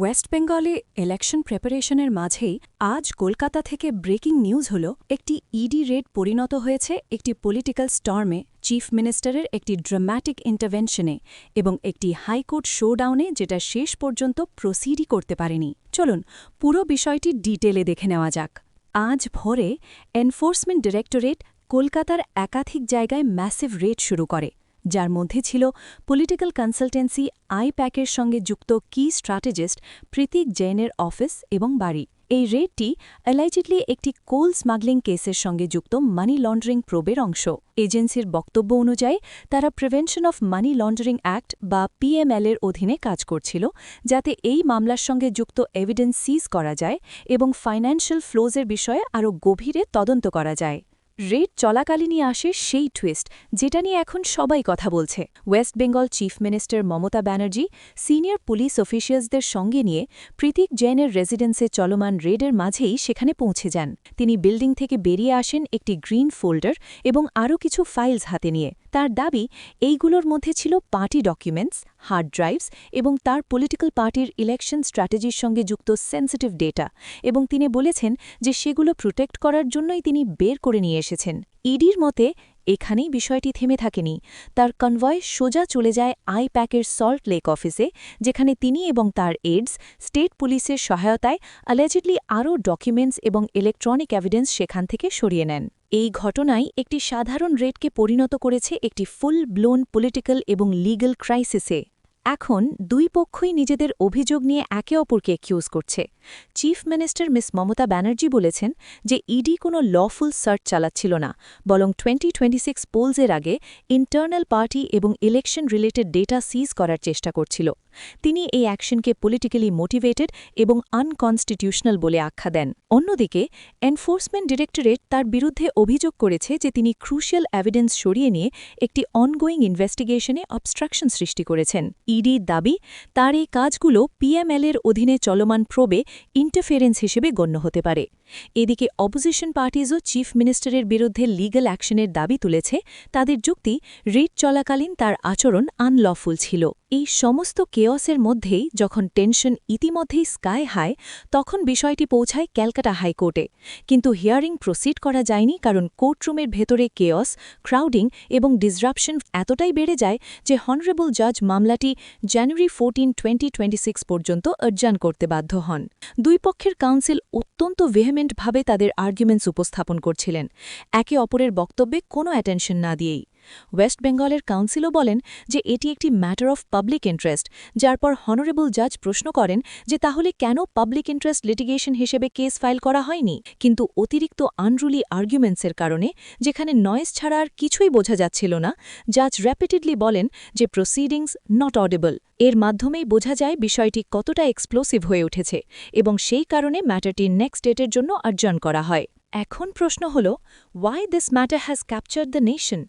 West বেঙ্গলে election প্রিপারেশনের মাঝেই আজ কলকাতা থেকে ব্রেকিং নিউজ হল, একটি ইডি রেড পরিণত হয়েছে একটি পলিটিক্যাল স্টর্মে চিফ মিনিস্টারের একটি ড্রামাটিক ইন্টারভেনশনে এবং একটি হাইকোর্ট শোডাউনে যেটা শেষ পর্যন্ত প্রসিডই করতে পারেনি। চলুন, পুরো বিষয়টি ডিটেলে দেখে নেওয়া যাক। আজ ভোরে এনফোর্সমেন্ট ডিরেক্টরেট কলকাতার একাধিক জায়গায় ম্যাসিভ রেড শুরু করে। যার মধ্যে ছিল পলিটিক্যাল কনসালটেন্সি আইপ্যাকের সঙ্গে যুক্ত কি স্ট্র্যাটেজিস্ট প্রীতিক জৈনের অফিস এবং বাড়ি। এই রেডটি অ্যালাইজেডলি একটি কোল স্মাগলিং কেসের সঙ্গে যুক্ত মানি লন্ডারিং প্রোবের অংশ। এজেন্সির বক্তব্য অনুযায়ী, তারা prevention of money laundering act বা পিএমএল এর অধীনে কাজ করছিল, যাতে এই মামলার সঙ্গে যুক্ত এভিডেন্স সিজ করা যায় এবং ফাইন্যান্সিয়াল ফ্লোজের বিষয়ে আরও গভীরে তদন্ত করা যায়। রেড চলাকালীনই আসে সেই টুইস্ট যেটা নিয়ে এখন সবাই কথা বলছে। West Bengal chief minister Mamata Banerjee senior police অফিসিয়ালসদের সঙ্গে নিয়ে প্রীতিক জৈনের রেজিডেন্সে চলমান রেডের মাঝেই সেখানে পৌঁছে যান। তিনি বিল্ডিং থেকে বেরিয়ে আসেন একটি গ্রিন ফোল্ডার এবং আরও কিছু ফাইলস হাতে নিয়ে। তার দাবি, এইগুলোর মধ্যে ছিল পার্টি ডকুমেন্টস, হার্ড ড্রাইভস এবং তার পলিটিক্যাল পার্টির ইলেকশন স্ট্র্যাটেজির সঙ্গে যুক্ত সেন্সিটিভ ডেটা এবং তিনি বলেছেন যে সেগুলো প্রোটেক্ট করার জন্যই তিনি বের করে নিয়ে এসেছেন। ইডির মতে, এখানেই বিষয়টি থেমে থাকেনি। তার কনভয় সোজা চলে যায় আই প্যাকের সল্ট লেক অফিসে, যেখানে তিনি এবং তার এডস স্টেট পুলিশের সহায়তায় অ্যালেজেডলি আরও ডকুমেন্টস এবং ইলেকট্রনিক এভিডেন্স সেখান থেকে সরিয়ে নেন। এই ঘটনাই একটি সাধারণ রেটকে পরিণত করেছে একটি ফুল ব্লোন পলিটিক্যাল এবং লিগ্যাল ক্রাইসিসে এখন দুই পক্ষই নিজেদের অভিযোগ নিয়ে একে অপরকে অ্যাকিউজ করছে। Chief minister miss Mamata Banerjee বলেছেন যে ইডি কোনো লফুল সার্চ চালাচ্ছিল না, বরং টোয়েন্টি টোয়েন্টি সিক্স পোলসের আগে ইন্টারনাল পার্টি এবং ইলেকশন রিলেটেড ডেটা সিজ করার চেষ্টা করছিল। তিনি এই অ্যাকশনকে পলিটিক্যালি মোটিভেটেড এবং আনকনস্টিটিউশনাল বলে আখ্যা দেন। অন্যদিকে এনফোর্সমেন্ট ডিরেক্টরেট তার বিরুদ্ধে অভিযোগ করেছে যে তিনি ক্রুশিয়াল এভিডেন্স সরিয়ে নিয়ে একটি অনগোয়িং ইনভেস্টিগেশনে অবস্ট্রাকশন সৃষ্টি করেছেন। ইডির দাবি, তার এই কাজগুলো পিএমএলের অধীনে চলমান প্রবে ইন্টারফেরেন্স হিসেবে গণ্য হতে পারে। এদিকে অপোজিশন পার্টিজও চিফ মিনিস্টারের বিরুদ্ধে লিগ্যাল অ্যাকশনের দাবি তুলেছে। তাদের যুক্তি রিট চলাকালীন তার আচরণ আনলফুল ছিল। এই সমস্ত কেয়সের মধ্যেই যখন টেনশন ইতিমধ্যেই স্কাই হাই, তখন বিষয়টি পৌঁছায় ক্যালকাটা হাইকোর্টে। কিন্তু হিয়ারিং প্রসিড করা যায়নি কারণ কোর্টরুমের ভেতরে কেয়স ক্রাউডিং এবং ডিসরাপশন এতটাই বেড়ে যায় যে হনারেবল জাজ মামলাটি জানুয়ারি ফোরটিন, টোয়েন্টি পর্যন্ত অর্জান করতে বাধ্য হন। দুই পক্ষের কাউন্সিল অত্যন্ত ভেহেমেন্টভাবে তাদের আর্গুমেন্টস উপস্থাপন করছিলেন। একে অপরের বক্তব্যে কোনো অ্যাটেনশন না দিয়েই। ওয়েস্ট বেঙ্গলের কাউন্সিলও বলেন যে এটি একটি ম্যাটার অফ পাবলিক ইন্টারেস্ট যার পর হনারেবল জাজ প্রশ্ন করেন যে তাহলে কেন পাবলিক ইন্টারেস্ট লিটিগেশন হিসেবে কেস ফাইল করা হয়নি? কিন্তু অতিরিক্ত আনরুলি আর্গুমেন্টসের কারণে, যেখানে নয়েস ছাড়া আর কিছুই বোঝা যাচ্ছিল না জাজ র্যাপিডলি বলেন যে প্রসিডিংস নট অডেবল এর মাধ্যমেই বোঝা যায় বিষয়টি কতটা এক্সপ্লোসিভ হয়ে উঠেছে এবং সেই কারণে ম্যাটারটি নেক্সট ডেটের জন্য অর্জন করা হয়। এখন প্রশ্ন হল why this matter has capture the nation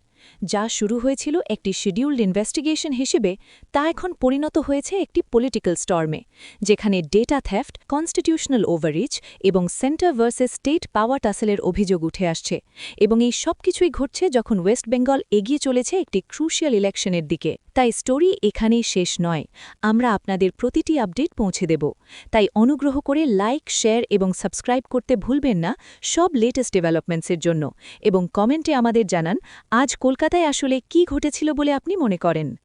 যা শুরু হয়েছিল একটি শিডিউল্ড ইনভেস্টিগেশন হিসেবে, তা এখন পরিণত হয়েছে একটি পলিটিক্যাল স্টর্মে যেখানে ডেটা থ্যাফট কনস্টিটিউশনাল ওভাররিচ এবং সেন্টার ভার্সেস স্টেট পাওয়ার টাসেলের অভিযোগ উঠে আসছে এবং এই সব কিছুই ঘটছে যখন ওয়েস্ট বেঙ্গল এগিয়ে চলেছে একটি ক্রুশিয়াল ইলেকশনের দিকে। তাই স্টোরি এখানেই শেষ নয়। আমরা আপনাদের প্রতিটি আপডেট পৌঁছে দেব। তাই অনুগ্রহ করে লাইক, শেয়ার এবং সাবস্ক্রাইব করতে ভুলবেন না সব লেটেস্ট ডেভেলপমেন্টসের জন্য। এবং কমেন্টে আমাদের জানান, আজ কলকাতায় আসলে কি ঘটেছিল বলে আপনি মনে করেন?